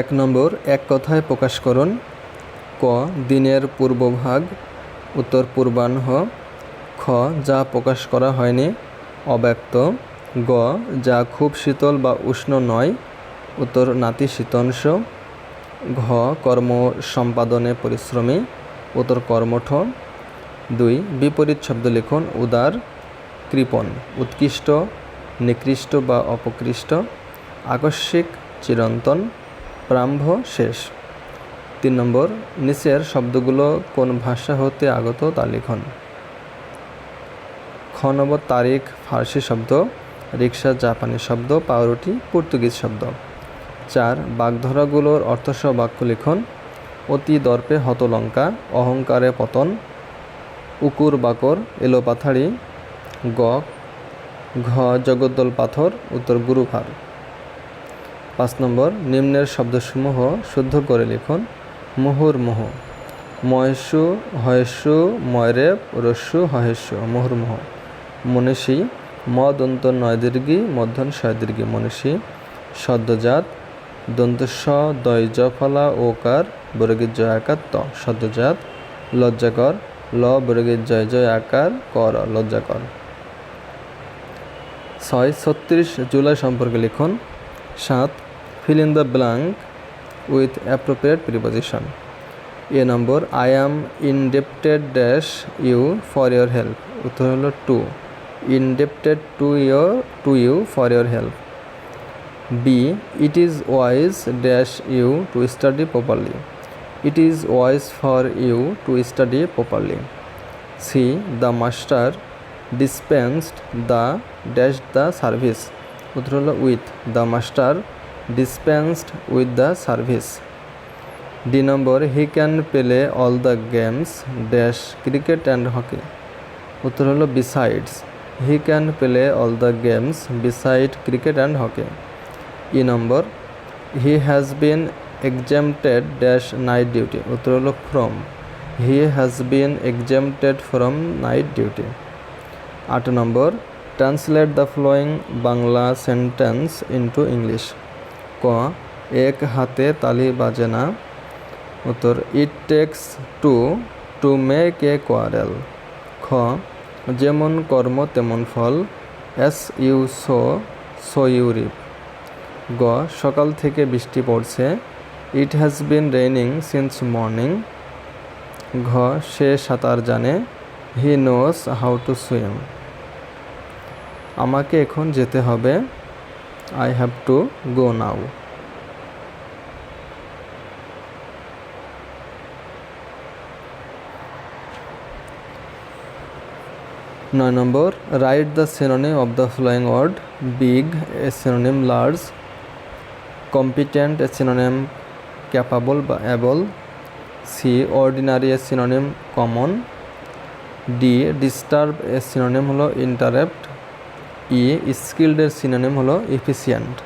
এক নম্বর এক কথায় প্রকাশ করুন ক দিনের পূর্বভাগ উত্তর পূর্বাহ্ন খ যা প্রকাশ করা হয়নি অব্যক্ত গ যা খুব শীতল বা উষ্ণ নয় উত্তর নাতিশীতংশ ঘ কর্ম সম্পাদনে পরিশ্রমী উত্তর কর্মঠ দুই বিপরীত শব্দ লিখুন উদার কৃপণ উৎকৃষ্ট নিকৃষ্ট বা অপকৃষ্ট আকস্মিক চিরন্তন প্রারম্ভ শেষ তিন নম্বর নিচের শব্দগুলো কোন ভাষা হতে আগত তা লিখন খ নম্বর তারিখ ফার্সি শব্দ রিক্সা জাপানি শব্দ পাউরুটি পর্তুগিজ শব্দ চার বাগধরাগুলোর অর্থসহ বাক্য লিখন অতি দর্পে হতলঙ্কা অহংকারে পতন উকুর বাকর এলো পাথাড়ি গ ঘ জগদ্দল পাথর উত্তর গুরুভার পাঁচ নম্বর নিম্নের শব্দসমূহ শুদ্ধ করে লিখুন মুহুর্মুহ ময়সু হয়সু ময়রেব রস্যু হহেস্যু মুহুর্মুহ মনীষী মদ অন্ত নয় দীর্ঘী মধ্যন ছয় দীর্ঘী মনীষী সদ্যজাত দন্তস্ব স দয় জফলা ওকার বরগীর জয় আকার ত সদ্যজাত লজ্জাকর ল বরগীর জয় জয় আকার কর লজ্জাকর ছয় ছত্রিশ জুলাই সম্পর্কে লিখুন 7. Fill in the blank with appropriate preposition. A number, I am indebted dash you for your help. Uttar holo 2. Indebted to you for your help. B. It is wise dash you to study properly. It is wise for you to study properly. C. The master dispensed the dash the service. উত্তর হলো with the master dispensed with the service D number he can play all the games dash cricket and hockey উত্তর হলো besides he can play all the games beside cricket and hockey E number he has been exempted dash night duty উত্তর হলো from he has been exempted from night duty আট number translate the following Bangla sentence into English ক এক হাতে তালি বাজে না উত্তর it takes two two make a quarrel খ যেমন কর্ম তেমন ফল S U so so you reap গ সকাল থেকে বৃষ্টি পড়ছে it has been raining since morning ঘ সে সাঁতার জানে he knows how to swim আমাকে এখন যেতে হবে I have to go now নয় number write the synonym of the following word big A synonym large competent A synonym capable বা able C ordinary A synonym common D disturb A synonym হলো interrupt ই স্কিল্ডের synonym হলো efficient